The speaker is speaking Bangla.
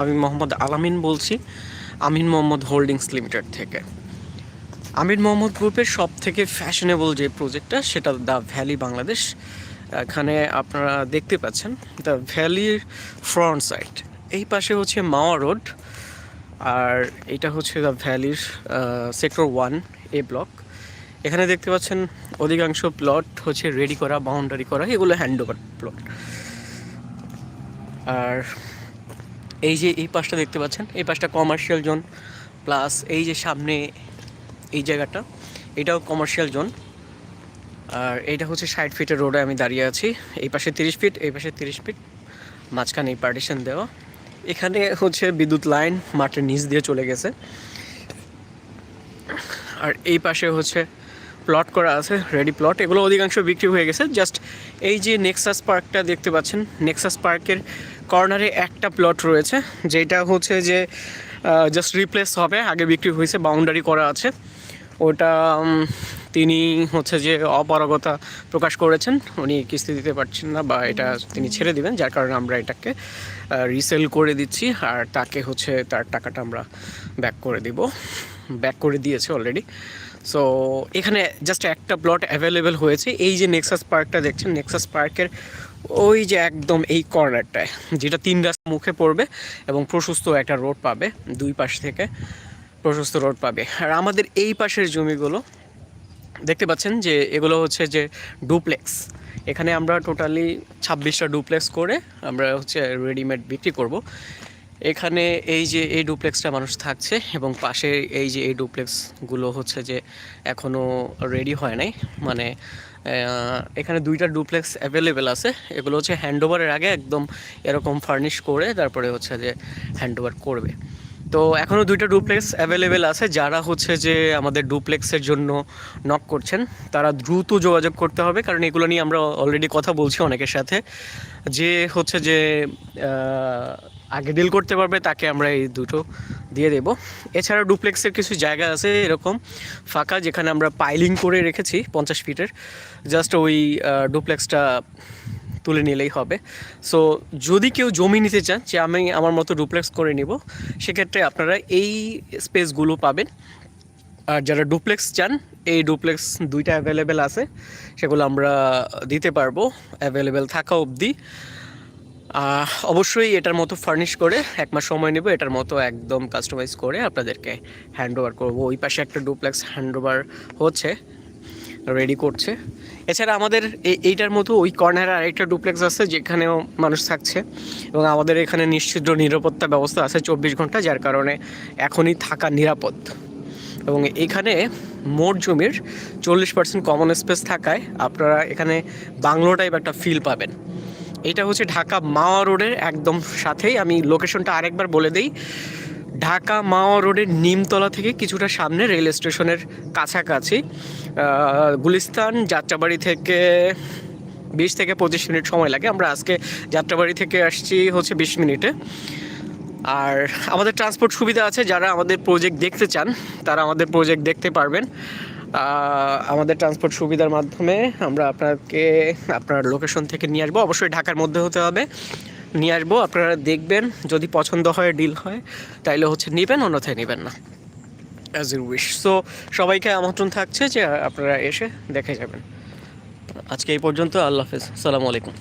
আমি মোহাম্মদ আলামিন বলছি আমিন মোহাম্মদ হোল্ডিংস লিমিটেড থেকে। আমিন মোহাম্মদ গ্রুপের সব থেকে ফ্যাশনেবল যে প্রজেক্টটা সেটা দ্য ভ্যালি বাংলাদেশ এখানে আপনারা দেখতে পাচ্ছেন দ্য ভ্যালির ফ্রন্ট সাইড এই পাশে হচ্ছে মাওয়া রোড, আর এটা হচ্ছে দ্য ভ্যালির সেক্টর ওয়ান এ ব্লক এখানে দেখতে পাচ্ছেন, অধিকাংশ প্লট হচ্ছে রেডি করা বাউন্ডারি করা, এগুলো হ্যান্ড ওভার প্লট আর এই যে এই পাশটা দেখতে পাচ্ছেন, এই পাশটা কমার্শিয়াল জোন প্লাস এই যে সামনে এই জায়গাটা, এটাও কমার্শিয়াল জোন আর এইটা হচ্ছে ষাট ফিটের রোডে আমি দাঁড়িয়ে আছি। এই পাশে তিরিশ ফিট এই পাশে তিরিশ ফিট মাঝখানে এই পার্টিশন দেওয়া। এখানে হচ্ছে বিদ্যুৎ লাইন মাঠের নিচ দিয়ে চলে গেছে। আর এই পাশে হচ্ছে প্লট করা আছে রেডি প্লট এগুলো অধিকাংশ বিক্রি হয়ে গেছে। জাস্ট এই যে নেক্সাস পার্কটা দেখতে পাচ্ছেন নেক্সাস পার্কের কর্নারে একটা প্লট রয়েছে, যেটা হচ্ছে যে জাস্ট রিপ্লেস হবে, আগে বিক্রি হয়েছে বাউন্ডারি করা আছে। ওটা তিনি হচ্ছে যে অপারগতা প্রকাশ করেছেন। উনি কিস্তি দিতে পারছেন না বা এটা তিনি ছেড়ে দিবেন, যার কারণে আমরা এটাকে রিসেল করে দিচ্ছি আর তাকে হচ্ছে তার টাকাটা আমরা ব্যাক করে দিব। ব্যাক করে দিয়েছে অলরেডি সো এখানে জাস্ট একটা প্লট অ্যাভেলেবেল হয়েছে। এই যে নেক্সাস পার্কটা দেখছেন নেক্সাস পার্কের ওই যে একদম এই কর্নারটায় যেটা তিন রাস্তা মুখে পড়বে এবং প্রশস্ত একটা রোড পাবে, দুই পাশ থেকে প্রশস্ত রোড পাবে। আর আমাদের এই পাশের জমিগুলো, দেখতে পাচ্ছেন যে এগুলো হচ্ছে যে ডুপ্লেক্স এখানে আমরা টোটালি ছাব্বিশটা ডুপ্লেক্স করে আমরা হচ্ছে রেডিমেড বিক্রি করব। এখানে এই যে এই ডুপ্লেক্সটা মানুষ থাকছে এবং পাশে এই যে এই ডুপ্লেক্সগুলো হচ্ছে যে এখনও রেডি হয় নাই। মানে এখানে দুইটা ডুপ্লেক্স অ্যাভেলেবেল আছে। এগুলো হচ্ছে হ্যান্ডওভারের আগে একদম এরকম ফার্নিশ করে তারপরে হচ্ছে যে হ্যান্ডওভার করবে। তো এখনও দুইটা ডুপ্লেক্স অ্যাভেলেবেল আছে। যারা হচ্ছে যে আমাদের ডুপ্লেক্সের জন্য নক করছেন, তারা দ্রুত যোগাযোগ করতে হবে। কারণ এগুলো নিয়ে আমরা অলরেডি কথা বলছি অনেকের সাথে। যে হচ্ছে যে আগে ডিল করতে পারবে, তাকে আমরা এই দুটো দিয়ে দেব। এছাড়া ডুপ্লেক্সের কিছু জায়গা আছে এরকম ফাঁকা, যেখানে আমরা পাইলিং করে রেখেছি পঞ্চাশ ফিটের জাস্ট ওই ডুপ্লেক্সটা তুলে নিলেই হবে। সো যদি কেউ জমি নিতে চান, যে আমি আমার মতো ডুপ্লেক্স করে নিব, সেক্ষেত্রে আপনারা এই স্পেসগুলো পাবেন। আর যারা ডুপ্লেক্স চান, এই ডুপ্লেক্স দুইটা অ্যাভেলেবেল আছে, সেগুলো আমরা দিতে পারব। অ্যাভেলেবেল থাকা অবধি। অবশ্যই এটার মতো ফার্নিশ করে এক মাস সময় নেব, এটার মতো একদম কাস্টমাইজ করে আপনাদেরকে হ্যান্ড ওভার করব। ওই পাশে একটা ডুপ্লেক্স হ্যান্ড ওভার হচ্ছে রেডি করছে। এছাড়া আমাদের এই- এইটার মতো ওই কর্নারে আরেকটা ডুপ্লেক্স আছে, যেখানেও মানুষ থাকছে। এবং আমাদের এখানে নিশ্চিদ্র নিরাপত্তা ব্যবস্থা আছে চব্বিশ ঘণ্টা, যার কারণে এখনই থাকা নিরাপদ। এবং এখানে মোট জমির চল্লিশ পার্সেন্ট কমন স্পেস থাকায় আপনারা এখানে বাংলো টাইপ একটা ফিল পাবেন। এটা হচ্ছে ঢাকা মাওয়া রোডের একদম সাথেই। আমি লোকেশনটা আরেকবার বলে দিই। ঢাকা মাওয়া রোডের নিমতলা থেকে কিছুটা সামনে রেল স্টেশনের কাছাকাছি। গুলিস্তান, যাত্রাবাড়ি থেকে বিশ থেকে পঁচিশ মিনিট সময় লাগে। আমরা আজকে যাত্রাবাড়ি থেকে আসছি হচ্ছে বিশ মিনিটে। আর আমাদের ট্রান্সপোর্ট সুবিধা আছে। যারা আমাদের প্রজেক্ট দেখতে চান, তারা আমাদের প্রজেক্ট দেখতে পারবেন। আমাদের ট্রান্সপোর্ট সুবিধার মাধ্যমে আমরা আপনাকে, আপনার লোকেশন থেকে নিয়ে আসব। অবশ্যই ঢাকার মধ্যে হতে হবে। নিয়ে আসব, আপনারা দেখবেন, যদি পছন্দ হয় ডিল হয়, তাইলে হচ্ছে নেবেন, অন্যথায় নেবেন না। অ্যাজ ইউ উইশ সো সবাইকে আমন্ত্রণ থাকছে যে আপনারা এসে দেখে যাবেন। আজকে এই পর্যন্ত, আল্লাহ হাফেজ। সালামু আলাইকুম।